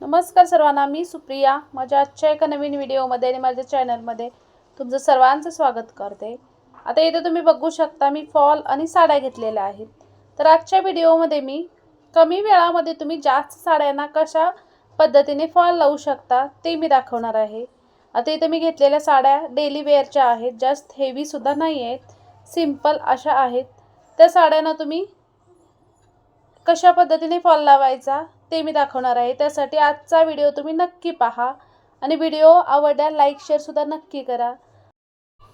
नमस्कार सर्वांना मी सुप्रिया. माझ्या आजच्या एका नवीन व्हिडिओमध्ये आणि माझ्या चॅनलमध्ये तुमचं सर्वांचं स्वागत करते. आता इथे तुम्ही बघू शकता मी फॉल आणि साड्या घेतलेल्या आहेत. तर आजच्या व्हिडिओमध्ये मी कमी वेळामध्ये तुम्ही जास्त साड्यांना कशा पद्धतीने फॉल लावू शकता ते मी दाखवणार आहे. आता इथे मी घेतलेल्या साड्या डेली वेअरच्या आहेत जास्त हेवीसुद्धा नाही आहेत सिंपल अशा आहेत. त्या साड्यांना तुम्ही कशा पद्धतीने फॉल लावायचा ते मी दाखवणार आहे. त्यासाठी आजचा व्हिडिओ तुम्ही नक्की पहा. आणि व्हिडिओ आवडल्यास लाईक शेअरसुद्धा नक्की करा.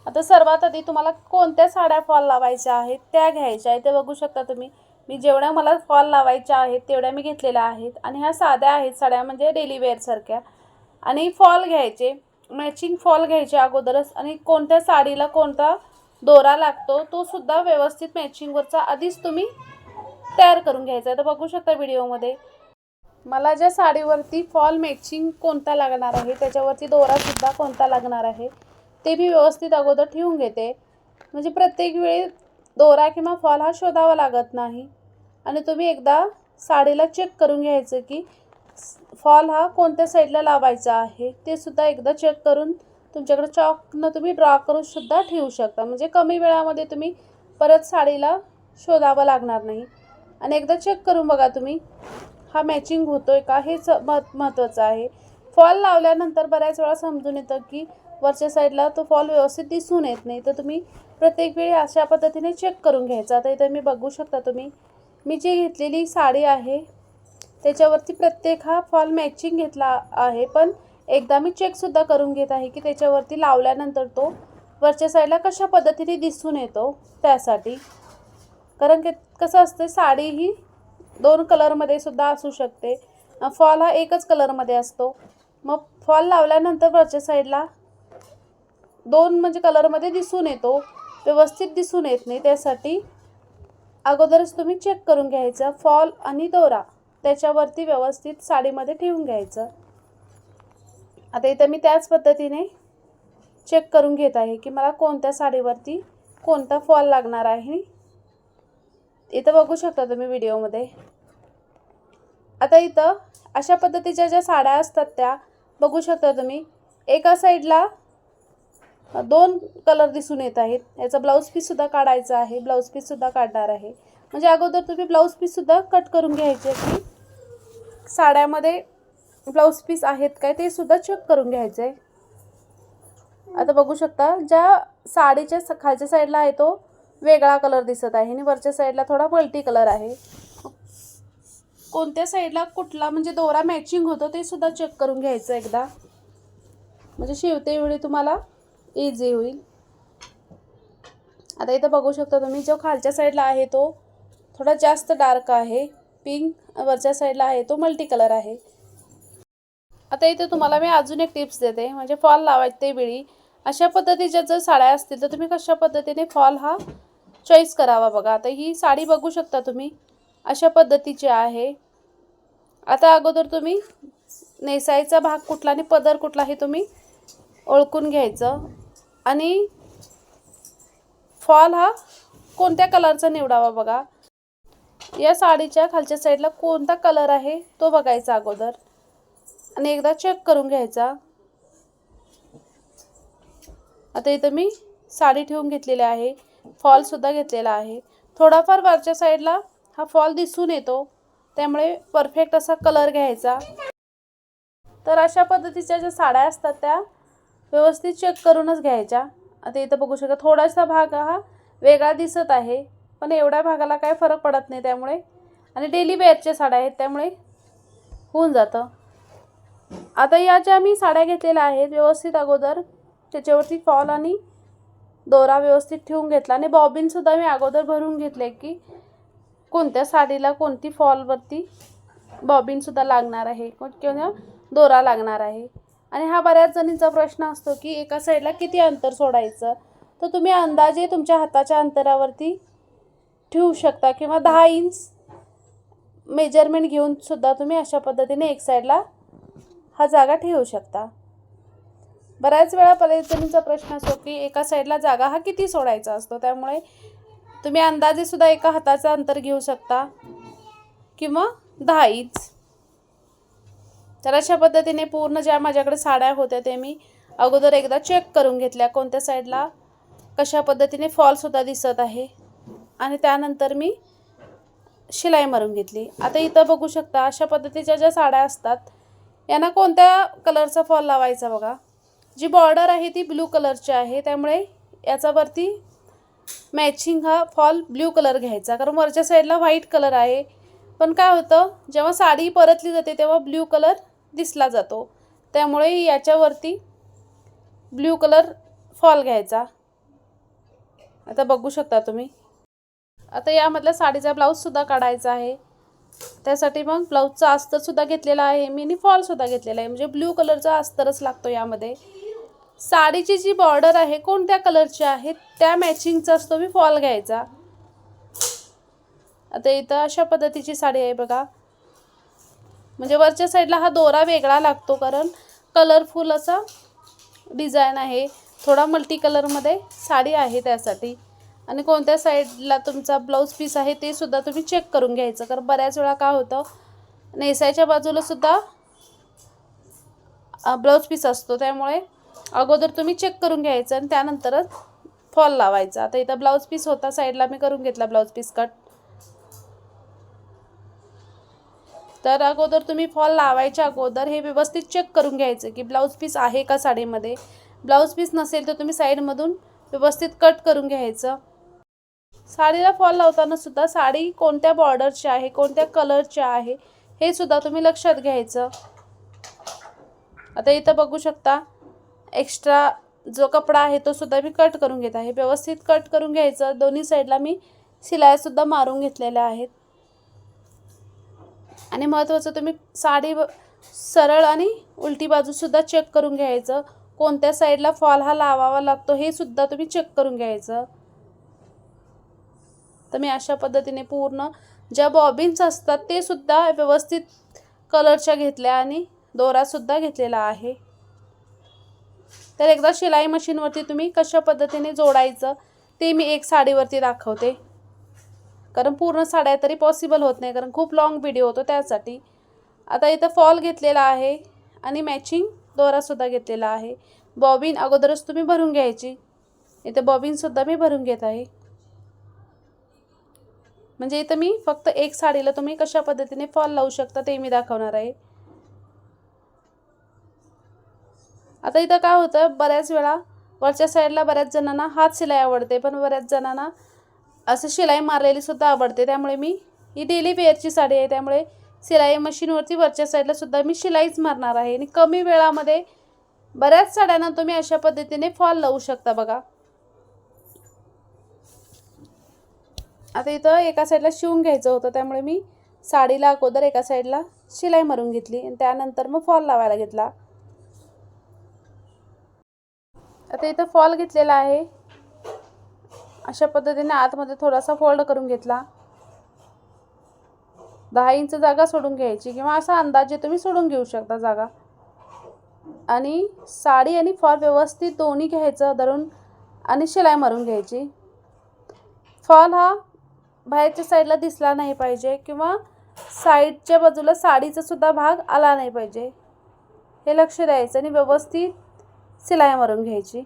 आता सर्वात आधी तुम्हाला कोणत्या साड्या फॉल लावायच्या आहेत त्या घ्यायच्या आहेत ते बघू शकता तुम्ही. मी जेवढ्या मला फॉल लावायच्या आहेत तेवढ्या मी घेतलेल्या आहेत. आणि ह्या साध्या आहेत साड्या म्हणजे डेली वेअरसारख्या आणि फॉल घ्यायचे मॅचिंग फॉल घ्यायचे अगोदरच. आणि कोणत्या साडीला कोणता दोरा लागतो तो सुद्धा व्यवस्थित मॅचिंगवरचा आधीच तुम्ही तयार करून घ्यायचा आहे. तर बघू शकता व्हिडिओमध्ये मला ज्या साडीवरती फॉल मॅचिंग कोणता लागणार आहे त्याच्यावरती दोरासुद्धा कोणता लागणार आहे ते मी व्यवस्थित अगोदर ठेवून घेते. म्हणजे प्रत्येक वेळी दोरा किंवा फॉल हा शोधावा लागत नाही. आणि तुम्ही एकदा साडीला चेक करून घ्यायचं की फॉल हा कोणत्या साईडला लावायचा आहे ते सुद्धा एकदा चेक करून तुमच्याकडे चॉकनं तुम्ही ड्रॉ करून सुद्धा ठेवू शकता. म्हणजे कमी वेळामध्ये तुम्ही परत साडीला शोधावं लागणार नाही. आणि एकदा चेक करून बघा तुम्ही. हा मॅचिंग होतोय का हेच मत महत्त्वाचं आहे. फॉल लावल्यानंतर बऱ्याच वेळा समजून येतं की वरच्या साईडला तो फॉल व्यवस्थित दिसून येत नाही. तर तुम्ही प्रत्येक वेळी अशा पद्धतीने चेक करून घ्यायचा. आता इथं मी बघू शकता तुम्ही मी जी घेतलेली साडी आहे त्याच्यावरती प्रत्येक हा फॉल मॅचिंग घेतला आहे. पण एकदा मी चेकसुद्धा करून घेत आहे की त्याच्यावरती लावल्यानंतर तो वरच्या साईडला कशा पद्धतीने दिसून येतो त्यासाठी. कारण की कसं असतं साडी ही दोन कलरमध्ये सुद्धा असू शकते. फॉल हा एकच कलरमध्ये असतो. मग फॉल लावल्यानंतर वरच्या साईडला दोन म्हणजे कलरमध्ये दिसून येतो. व्यवस्थित दिसून येत नाही. त्यासाठी अगोदरच तुम्ही चेक करून घ्यायचं. फॉल आणि दोरा त्याच्यावरती व्यवस्थित साडीमध्ये ठेवून घ्यायचं. आता इथं मी त्याच पद्धतीने चेक करून घेत आहे की मला कोणत्या साडीवरती कोणता फॉल लागणार आहे. इथं बघू शकता तुम्ही व्हिडिओमध्ये. आता इथं अशा पद्धतीच्या ज्या साड्या असतात त्या बघू शकता तुम्ही. एका साईडला दोन कलर दिसून येत आहेत. याचा ब्लाऊज पीससुद्धा काढायचा आहे. ब्लाऊज पीससुद्धा काढणार आहे. म्हणजे अगोदर तुम्ही ब्लाऊज पीससुद्धा कट करून घ्यायचे की साड्यामध्ये ब्लाऊज पीस आहेत काय ते सुद्धा चेक करून घ्यायचे. आहे आता बघू शकता ज्या साडीच्या खालच्या साईडला आहे तो वेगळा कलर दिसत आहे. आणि वरच्या साईडला थोडा मल्टी कलर आहे. कोणत्या साईडला कुठला म्हणजे दोरा मॅचिंग होतो ते सुद्धा चेक करून घ्यायचं एकदा. म्हणजे शिवते वेळी तुम्हाला इझी होईल. आता इथं बघू शकता तुम्ही जो खालच्या साईडला आहे तो थोडा जास्त डार्क आहे. पिंक वरच्या साईडला आहे तो मल्टी कलर आहे. आता इथे तुम्हाला मी अजून एक टिप्स देते म्हणजे फॉल लावायचे वेळी. अशा पद्धतीच्या जर साड्या असतील तर तुम्ही कशा पद्धतीने फॉल हा चॉईस करावा बघा. आता ही साडी बघू शकता तुम्ही. अशा पद्धतीची आहे. आता अगोदर तुम्ही नेसायचा भाग कुठला आणि पदर कुठला हे तुम्ही ओळखून घ्यायचं. आणि फॉल हा कोणत्या कलरचा निवडावा बघा. या साडीच्या खालच्या साईडला कोणता कलर आहे तो बघायचा अगोदर. आणि एकदा चेक करून घ्यायचा. आता इथं मी साडी ठेवून घेतलेली आहे. फॉलसुद्धा घेतलेला आहे. थोडाफार वरच्या साईडला हा फॉल दिसून येतो. त्यामुळे परफेक्ट असा कलर घ्यायचा. तर अशा पद्धतीच्या ज्या साड्या असतात त्या व्यवस्थित चेक करूनच घ्यायच्या. आता इथं बघू शकता थोडासा भाग हा वेगळा दिसत आहे पण एवढ्या भागाला काय फरक पडत नाही त्यामुळे. आणि डेली वेअरच्या साड्या आहेत त्यामुळे होऊन जातं. आता या ज्या मी साड्या घेतलेल्या आहेत व्यवस्थित अगोदर त्याच्यावरती फॉल आणि दोरा व्यवस्थित ठेवून घेतला आणि बॉबिनसुद्धा मी अगोदर भरून घेतले की कोणत्या साडीला कोणती फॉलवरती बॉबिनसुद्धा लागणार आहे कोण- किंवा दोरा लागणार आहे. आणि हा बऱ्याच जणींचा प्रश्न असतो की एका साईडला किती अंतर सोडायचं? तर तुम्ही अंदाजे तुमच्या हाताच्या अंतरावरती ठेवू शकता किंवा दहा इंच मेजरमेंट घेऊन सुद्धा तुम्ही अशा पद्धतीने एक साईडला हा जागा ठेवू शकता. बऱ्याच वेळा पर्यटनाचा प्रश्न असतो की एका साईडला जागा हा किती सोडायचा असतो? त्यामुळे तुम्ही अंदाजे सुद्धा एका हाताचं अंतर घेऊ शकता. किंवा दहा इंच तर अशा पद्धतीने पूर्ण ज्या माझ्याकडे साड्या होत्या ते मी अगोदर एकदा चेक करून घेतल्या. कोणत्या साईडला कशा पद्धतीने फॉलसुद्धा दिसत आहे. आणि त्यानंतर मी शिलाई मारून घेतली. आता इथं बघू शकता अशा पद्धतीच्या ज्या साड्या असतात यांना कोणत्या कलरचा फॉल लावायचा बघा. जी बॉर्डर आहे ती ब्ल्यू कलरची आहे. त्यामुळे याच्यावरती मॅचिंग हा फॉल ब्ल्यू कलर घ्यायचा. कारण वरच्या साईडला व्हाईट कलर आहे. पण काय होतं जेव्हा साडी परतली जाते तेव्हा ब्ल्यू कलर दिसला जातो. त्यामुळे याच्यावरती ब्ल्यू कलर फॉल घ्यायचा. आता बघू शकता तुम्ही. आता यामधल्या साडीचा ब्लाऊजसुद्धा काढायचा आहे. त्यासाठी मग ब्लाऊजचा अस्तरसुद्धा घेतलेला आहे. मी आणि फॉलसुद्धा घेतलेला आहे. म्हणजे ब्ल्यू कलरचा अस्तरच लागतो यामध्ये. साडीची जी बॉर्डर आहे कोणत्या कलरची आहे त्या मॅचिंगचाच तो मी फॉल घ्यायचा. आता इथं अशा पद्धतीची साडी आहे बघा. म्हणजे वरच्या साईडला हा दोरा वेगळा लागतो कारण कलरफुल असा डिझाईन आहे. थोडा मल्टी कलरमध्ये साडी आहे त्यासाठी. आणि कोणत्या साईडला तुमचा ब्लाऊज पीस आहे ते सुद्धा तुम्ही चेक करून घ्यायचं. कारण बऱ्याच वेळा काय होतं नेसायच्या बाजूला सुद्धा ब्लाऊज पीस असतो. त्यामुळे अगोदर तुम्ही चेक करून घ्यायचं आणि त्यानंतरच फॉल लावायचा. आता इथं ब्लाऊज पीस होता साईडला मी करून घेतला ब्लाऊज पीस कट तर अगोदर तुम्ही फॉल लावायच्या अगोदर हे व्यवस्थित चेक करून घ्यायचं की ब्लाऊज पीस आहे का साडीमध्ये. ब्लाऊज पीस नसेल तर तुम्ही साईडमधून व्यवस्थित कट करून घ्यायचं. साडीला फॉल लावताना सुद्धा साडी कोणत्या बॉर्डरची आहे कोणत्या कलरची आहे हे सुद्धा तुम्ही लक्षात घ्यायचं. आता इथं बघू शकता. एक्स्ट्रा जो कपडा आहे तो सुद्धा मी कट करून घेत आहे. व्यवस्थित कट करून घ्यायचं. दोन्ही साईडला मी शिलायासुद्धा मारून घेतलेल्या आहेत. आणि महत्त्वाचं तुम्ही साडी सरळ आणि उलटी बाजूसुद्धा चेक करून घ्यायचं. कोणत्या साईडला फॉल हा लावावा लागतो हे सुद्धा तुम्ही चेक करून घ्यायचं. तर मी अशा पद्धतीने पूर्ण ज्या बॉबिन्स असतात ते सुद्धा व्यवस्थित कलरच्या घेतल्या आणि दोरासुद्धा घेतलेला आहे. तर एकदा शिलाई मशीनवरती तुम्ही कशा पद्धतीने जोडायचं ते मी एक साडीवरती दाखवते. कारण पूर्ण साड्या तरी पॉसिबल होत नाही कारण खूप लॉंग व्हिडिओ होतो त्यासाठी. आता इथं फॉल घेतलेला आहे आणि मॅचिंग दोरासुद्धा घेतलेला आहे. बॉबिन अगोदरच तुम्ही भरून घ्यायची. इथं बॉबिनसुद्धा मी भरून घेत आहे. म्हणजे इथं मी फक्त एक साडीला तुम्ही कशा पद्धतीने फॉल लावू शकता ते मी दाखवणार आहे. आता इथं काय होतं बऱ्याच वेळा वरच्या साईडला बऱ्याच जणांना हात शिलाई आवडते पण बऱ्याच जणांना असं शिलाई मारलेली सुद्धा आवडते. त्यामुळे मी ही डेली वेअरची साडी आहे. त्यामुळे शिलाई मशीनवरती वरच्या साईडला सुद्धा मी शिलाईच मारणार आहे. आणि कमी वेळामध्ये बऱ्याच साड्यांना तुम्ही अशा पद्धतीने फॉल लावू शकता बघा. आता इथं एका साईडला शिवून घ्यायचं होतं. त्यामुळे मी साडीला अगोदर एका साईडला शिलाई मारून घेतली आणि त्यानंतर मग फॉल लावायला घेतला. आता इथं फॉल घेतलेला आहे. अशा पद्धतीने आतमध्ये थोडासा फोल्ड करून घेतला. दहा इंच जागा सोडून घ्यायची किंवा असा अंदाजे तुम्ही सोडून घेऊ शकता जागा. आणि साडी आणि फॉल व्यवस्थित दोन्ही घ्यायचं धरून आणि शिलाई मारून घ्यायची. फॉल हा बाहेरच्या साईडला दिसला नाही पाहिजे किंवा साईडच्या बाजूला साडीचा सुद्धा भाग आला नाही पाहिजे. हे लक्ष द्यायचं आणि व्यवस्थित शिलाई मारून घ्यायची.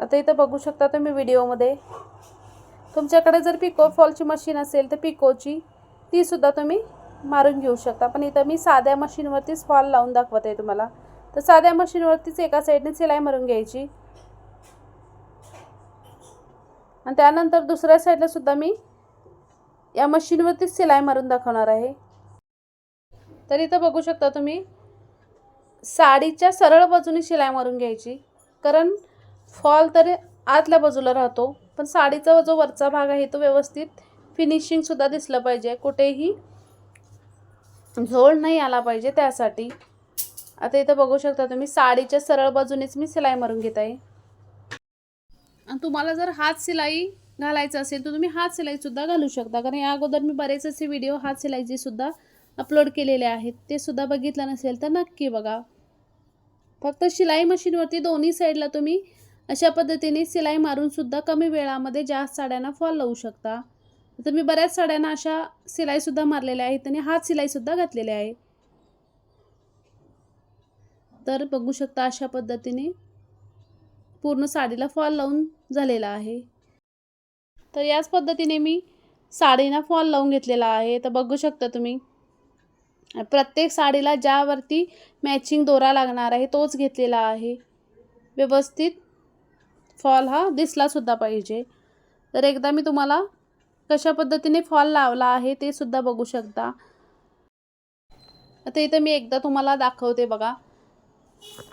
आता इथं बघू शकता तुम्ही व्हिडिओमध्ये. तुमच्याकडे जर पिको फॉलची मशीन असेल तर पिकोची तीसुद्धा तुम्ही मारून घेऊ शकता. पण इथं मी साध्या मशीनवरतीच फॉल लावून दाखवत आहे तुम्हाला. तर साध्या मशीनवरतीच एका साईडने सिलाई मारून घ्यायची. आणि त्यानंतर दुसऱ्या साईडला सुद्धा मी या मशीनवरतीच शिलाई मारून दाखवणार आहे. तर इथं बघू शकता तुम्ही साडीच्या सरळ बाजूने शिलाई मारून घ्यायची. कारण फॉल तर आतल्या बाजूला राहतो पण साडीचा जो वरचा भाग आहे तो व्यवस्थित फिनिशिंगसुद्धा दिसलं पाहिजे. कुठेही झोळ नाही आला पाहिजे त्यासाठी. आता इथं बघू शकता तुम्ही साडीच्या सरळ बाजूनेच मी शिलाई मारून घेत आहे. आणि तुम्हाला जर हात शिलाई घालायचं असेल तर तुम्ही हात शिलाईसुद्धा घालू शकता. कारण या अगोदर मी बरेच असे व्हिडिओ हात शिलाईचे सुद्धा अपलोड केलेले आहेत ते सुद्धा बघितलं नसेल तर नक्की बघा. फक्त शिलाई मशीनवरती दोन्ही साईडला तुम्ही अशा पद्धतीने शिलाई मारूनसुद्धा कमी वेळामध्ये जास्त साड्यांना फॉल लावू शकता. तर मी बऱ्याच साड्यांना अशा सिलाईसुद्धा मारलेल्या आहेत आणि हात सिलाईसुद्धा घातलेली आहे तर बघू शकता अशा पद्धतीने पूर्ण साडीला फॉल लावून झालेला आहे. तर याच पद्धतीने मी साडीना फॉल लावून घेतलेला आहे. तर बघू शकता तुम्ही प्रत्येक साडीला ज्यावरती मॅचिंग दोरा लागणार आहे तोच घेतलेला आहे. व्यवस्थित फॉल हा दिसलासुद्धा पाहिजे. तर एकदा मी तुम्हाला कशा पद्धतीने फॉल लावला आहे ते सुद्धा बघू शकता. आता इथं मी एकदा तुम्हाला दाखवते बघा.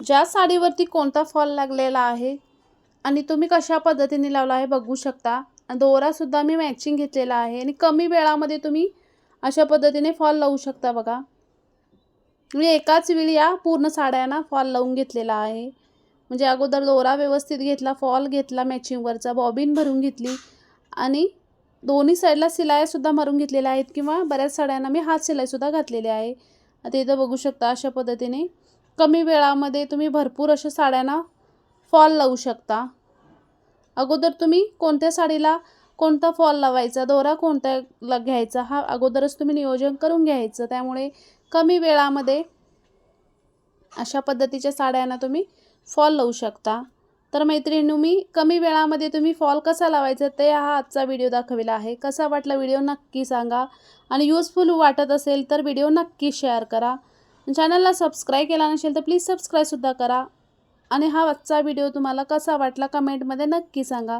ज्या साडीवरती कोणता फॉल लागलेला आहे आणि तुम्ही कशा पद्धतीने लावला आहे बघू शकता. दोरासुद्धा मी मॅचिंग घेतलेला आहे आणि कमी वेळामध्ये तुम्ही अशा पद्धतीने फॉल लावू शकता बघा. मी एकाच वेळी या पूर्ण साड्यांना फॉल लावून घेतलेला आहे. म्हणजे अगोदर दोरा व्यवस्थित घेतला फॉल घेतला मॅचिंगवरचा बॉबिन भरून घेतली आणि दोन्ही साईडला शिलायासुद्धा मारून घेतलेल्या आहेत किंवा बऱ्याच साड्यांना मी हात सिलाईसुद्धा घातलेली आहे. आता इथं बघू शकता अशा पद्धतीने कमी वेळामध्ये तुम्ही भरपूर अशा साड्यांना फॉल लावू शकता. अगोदर तुम्ही कोणत्या साडीला कोणता फॉल लावायचा दोरा कोणता घ्यायचा हा अगोदरच तुम्ही नियोजन करून घ्यायचं. त्यामुळे कमी वेळामध्ये अशा पद्धतीच्या साड्यांना तुम्ही फॉल लावू शकता. तर मैत्रिणी मी कमी वेळामध्ये तुम्ही फॉल कसा लावायचा ते हा आजचा व्हिडिओ दाखविला आहे. कसा वाटला व्हिडिओ नक्की सांगा. आणि यूजफुल वाटत असेल तर व्हिडिओ नक्की शेअर करा. चॅनलला सबस्क्राईब केला नसेल तर प्लीज सबस्क्राईबसुद्धा करा. आणि हा आजचा व्हिडिओ तुम्हाला कसा वाटला कमेंटमध्ये नक्की सांगा.